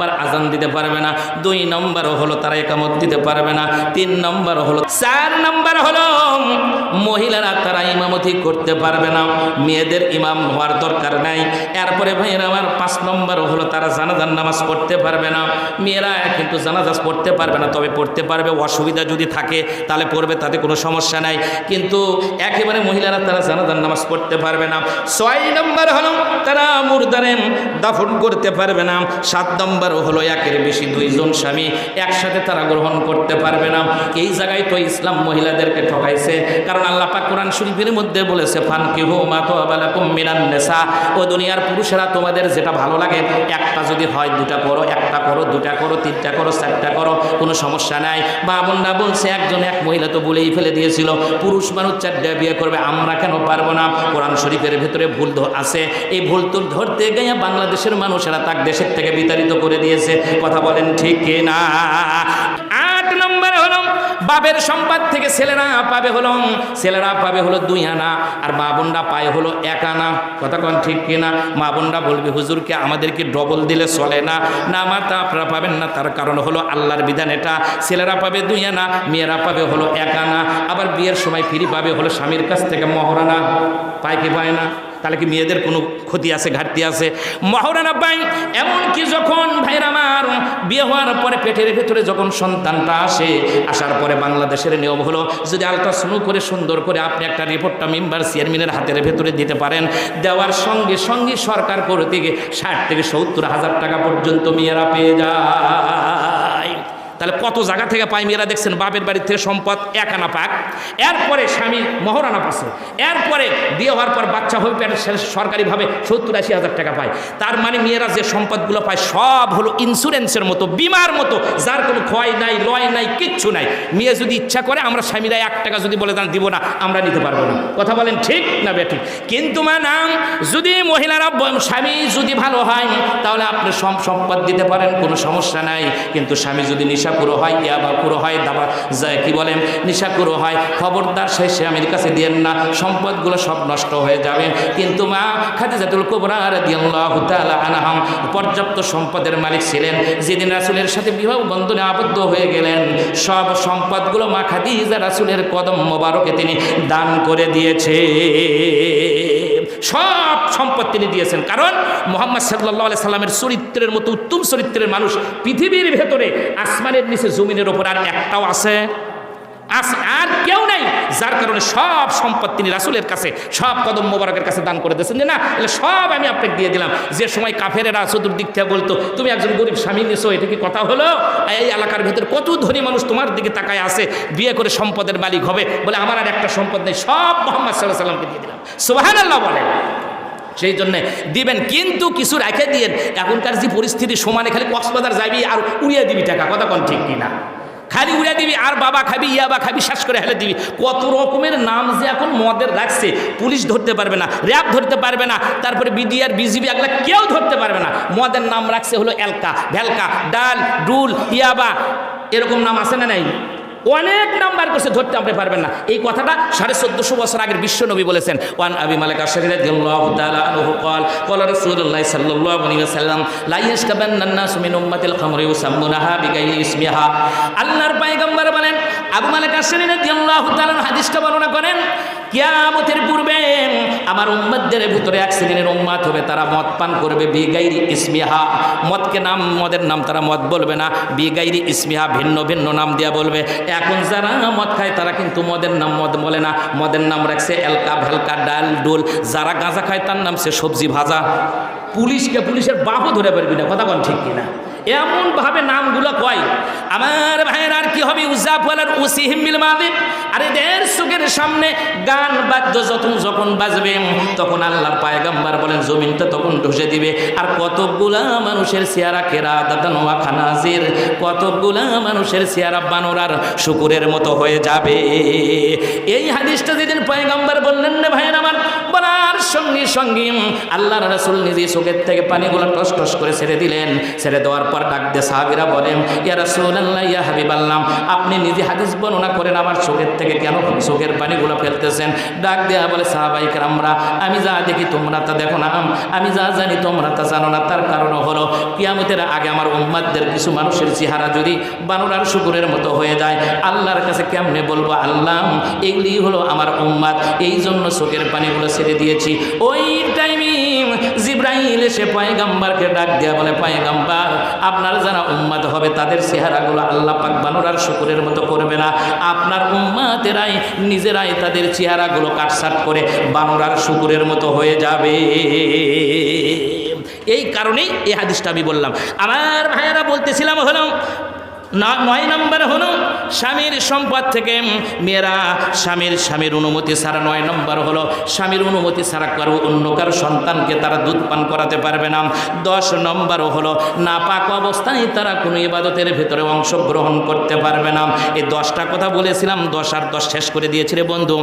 নম্বর আজান দিতে পারবে না, দুই নম্বর হলো তারা একামত দিতে পারবে না, তিন নম্বর হলো, চার নম্বর হলো মহিলারা তারা ইমামতি করতে পারবে না, মেয়েদের ইমাম হওয়ার দরকার নাই, এরপরে ভাইয়ের আমার পাঁচ নম্বর হলো তারা জানাজার নামাজ পড়তে পারবে না, মেয়েরা কিন্তু জানাজাজ পড়তে পারবে না, তবে পড়তে পারবে, অসুবিধা যদি থাকে তাহলে পড়বে, তাতে কোনো সমস্যা নাই, কিন্তু একেবারে মহিলারা তারা জানাজার নামাজ পড়তে পারবে না, ছয় নম্বর হলো তারা মুর্দারে দাফন করতে পারবে না, সাত নম্বর হলো একের বেশি দুইজন স্বামী একসাথে তারা গ্রহণ করতে পারবে না। এই জায়গায় তো ইসলাম মহিলাদেরকে ঠকাইছে। কারণ আল্লাহ পাক কোরআন শরীফের মধ্যে বলেছে ফান কি হো মা তো আবালাকুম মিনান ও দুনিয়ার পুরুষেরা তোমাদের যেটা ভালো লাগে, একটা যদি হয় দুটা করো, একটা করো, দুটা করো, তিনটা করো, চারটা করো, কোনো সমস্যা নাই। বা বোনরা বলছে, একজন এক মহিলা তো বলেই ফেলে দিয়েছিল, পুরুষ মানুষ চারটা বিয়ে করবে, আমরা কেন পারব না? কোরআন শরীফের ভেতরে ভুল আছে। এই ভুল তো ধরতে গিয়ে বাংলাদেশের মানুষেরা তাক দেশের থেকে বিতাড়িত করে দিয়েছে, কথা বলেন ঠিক না আট নম্বর হলো, বাপের সম্পদ থেকে ছেলেরা পাবে হলো, ছেলেরা পাবে হলো দুই আনা, আর মা বোনরা পায় হলো এক আনা। কথা কন ঠিক কিনা? মা বোনরা বলবে, হুজুরকে আমাদেরকে ডবল দিলে চলে না। না, মা, তা আপনারা পাবেন না, তার কারণ হলো আল্লাহর বিধান এটা। ছেলেরা পাবে দুই আনা, মেয়েরা পাবে হলো এক আনা। আবার বিয়ের সময় ফিরি পাবে হলো স্বামীর কাছ থেকে মহরানা। পায় কি পায় না? তাহলে কি মেয়েদের কোনো ক্ষতি আছে, ঘাটতি আছে? মহরানা পাই এমনকি যখন ভাইয়ের আমার বিয়ে হওয়ার পরে পেটের ভেতরে যখন সন্তানটা আসে, আসার পরে বাংলাদেশের নিয়ম হলো, যদি আলট্রাসাউন্ড করে সুন্দর করে আপনি একটা রিপোর্টটা মেম্বার চেয়ারম্যানের হাতের ভেতরে দিতে পারেন, দেওয়ার সঙ্গে সঙ্গে সরকার করে থেকে ষাট থেকে সত্তর হাজার টাকা পর্যন্ত মেয়েরা পেয়ে যায়। তাহলে কত জায়গা থেকে পায় মেয়েরা দেখছেন? বাপের বাড়ির থেকে সম্পদ এক আনা পাক। এরপরে স্বামী মহরানা পাচ্ছে এরপরে বিয়ে হওয়ার পর বাচ্চা হয়ে পেটে সরকারিভাবে সত্তর আশি হাজার টাকা পায়। তার মানে মেয়েরা যে সম্পদগুলো পায় সব হলো ইন্স্যুরেন্সের মতো, বিমার মতো। যার কোনো ক্ষয় নাই, লয় নাই, কিচ্ছু নাই। মেয়ে যদি ইচ্ছা করে, আমরা স্বামীরা এক টাকা যদি বলে দেন, দিব না, আমরা নিতে পারব না। কথা বলেন ঠিক না বে ঠিক কিন্তু ম্যাডাম যদি মহিলারা স্বামী যদি ভালো হয়, তাহলে আপনি সম্পদ দিতে পারেন, কোনো সমস্যা নাই। কিন্তু স্বামী যদি নিশাপুরো হয় ইয়াবা পুরো হয়, দাবা যায়, কি বলেন? নিশাপুরো হয়। খবরদার সেই স্বামীর কাছে দিয়েন না, সম্পদগুলো সব নষ্ট হয়ে যাবে। কিন্তু মা খাদিজাতুল কুবরা রাদিয়াল্লাহু তাআলা আনহাম পর্যাপ্ত সম্পদের মালিক ছিলেন। যেদিন রাসূলের সাথে বিবাহ বন্ধনে আবদ্ধ হয়ে গেলেন, সব সম্পদগুলো মা খাদিজা রাসূলের কদম মোবারকে তিনি দান করে দিয়েছে। সব সম্পদ তিনি দিয়েছেন। কারণ মোহাম্মদ সাল্লাহ আলাই সাল্লামের চরিত্রের মতো উত্তম চরিত্রের মানুষ পৃথিবীর ভেতরে আসমানের নিচে জমিনের ওপর আর একটাও আছে। আস- আর কেউ নাই, যার কারণে সব সম্পদ তিনি রাসুলের কাছে, সব কদম মোবারকের কাছে দান করে দিয়েছেন। যে না এলে সব আমি আপনাকে দিয়ে দিলাম। যে সময় কাফেরেরা চতুর্দিক থেকে বলতো, তুমি একজন গরিব স্বামী নিছো এটা কি কথা হলো? এই এলাকার ভেতরে কত ধনী মানুষ তোমার দিকে তাকায় আছে, বিয়ে করে সম্পদের মালিক হবে। বলে, আমার আর একটা সম্পদ নেই, সব মোহাম্মদ সাল্লাহ সাল্লামকে দিয়ে দিলাম। সোহান আল্লাহ বলেন। সেই জন্য দিবেন, কিন্তু কিছু রেখে দিয়েন। এখনকার যে পরিস্থিতি, সমানে খালি কক্সবাজার যাবি আর উড়িয়ে দিবি টাকা, কথা কোন ঠিক কিনা? খালি উড়িয়ে দিবি, আর বাবা খাবি ইয়াবা খাবি, শ্বাস করে হেলে দিবি। কত রকমের নাম যে এখন মদের রাখছে, পুলিশ ধরতে পারবে না, র্যাব ধরতে পারবে না, তারপরে বিডিআর বিজিবি এগুলা কেউ ধরতে পারবে না। মদের নাম রাখছে হলো এলকা, ভেলকা, ডাল, ডুল ইয়াবা এরকম নাম আছে না নাই? অনেক নাম্বার করছে, ধরতে আপনি পারবেন না। এই কথাটা সাড়ে চোদ্দশো বছর আগের বিশ্ব নবী বলেছেন। ওয়ান আবি মালিক আশরিদাল সাল্লাম নান্না সুমিন আল্লাহর বলেন, আবু মালিক আশরিদাল্লাহ হাদিসটা বর্ণনা করেন, কিয়ামতের পূর্বে আমার উম্মতদের ভিতরে এক শ্রেণির উম্মাত হবে, তারা মদ পান করবে। বিগাইরি ইসমিহা, মদকে নাম, মদের নাম তারা মদ বলবে না। বিগাইরি ইসমিহা ভিন্ন ভিন্ন নাম দিয়া বলবে। এখন যারা মদ খায়, তারা কিন্তু মদের নাম মদ বলে না। মদের নাম রাখছে এলকা ভেলকা ডাল ডোল। যারা গাঁজা খায়, তার নাম সে সবজি ভাজা। পুলিশকে পুলিশের বাপও ধরে পারবি না, কথা কোন ঠিক কিনা? এমন ভাবে নামগুলো কয় আমার ভাইয়ের আর কি হবে? উজাফলার উসিহিমিল মাদিন আরে এদের সুখের সামনে গান বাদ্য যখন যখন বাজবে, তখন আল্লাহর পায়গাম্বার বলেন, জমিনটা তখন ঢসে দিবে। আর কতগুলা মানুষের চেহারা কেরা দাদা নোয়া খানাজির কতগুলা মানুষের চেহারা বানরার শুকুরের মতো হয়ে যাবে। এই হাদিসটা যেদিন পায়গাম্বার বললেন না ভাইয়ের আমার, বলার সঙ্গে সঙ্গে আল্লাহর রাসূল নিজে চোখের থেকে পানিগুলো টস টস করে ছেড়ে দিলেন। ছেড়ে দেওয়ার পর ডাক দিয়ে সাহাবিরা বলেন, ইয়া রাসূল আপনি নিজে হাদিস বর্ণনা করেন, আমার চোখের থেকে কেন চোখের পানিগুলো ফেলতেছেন? ডাক দেয়া বলে সাহাবাই আমরা আমি যা দেখি তোমরা তা দেখো না, আমি যা জানি তোমরা তা জানো না। তার কিয়ামতের আগে আমার উম্মাদদের কিছু মানুষের চেহারা যদি বানুরার শুকুরের মতো হয়ে যায়, আল্লাহর কাছে কেমনে বলব, আল্লাহ, এগুলি হলো আমার উম্মাদ এই জন্য চোখের পানিগুলো ছেড়ে দিয়েছি। ওই টাইমে জিব্রাহিল এসে পায়গাম্বারকে ডাক দেয়া বলে, পায়গাম্বার, আপনার যারা উম্মাদ হবে, তাদের চেহারাগুলো আল্লাহ পাক বানুরার শুকুরের মতো করবে না। আপনার উম্মাতেরাই নিজেরাই তাদের চেহারাগুলো কাটসাট করে বানুরার শুকুরের মতো হয়ে যাবে। এই কারণেই এই হাদিসটা আমি বললাম। আমার ভাইয়েরা বলতেছিলাম, হলো নয় নম্বর হলো, স্বামীর সম্পদ থেকে মেয়েরা স্বামীর স্বামীর অনুমতি ছাড়া নয় নম্বর হলো, স্বামীর অনুমতি ছাড়া কারও অন্য কারও সন্তানকে তারা দুধ পান করাতে পারবে না। দশ নম্বর হলো না পাক অবস্থায় তারা কোনো ইবাদতের ভেতরে অংশগ্রহণ করতে পারবে না। এই দশটা কথা বলেছিলাম, দশ আর দশ শেষ করে দিয়েছিলে বন্ধু।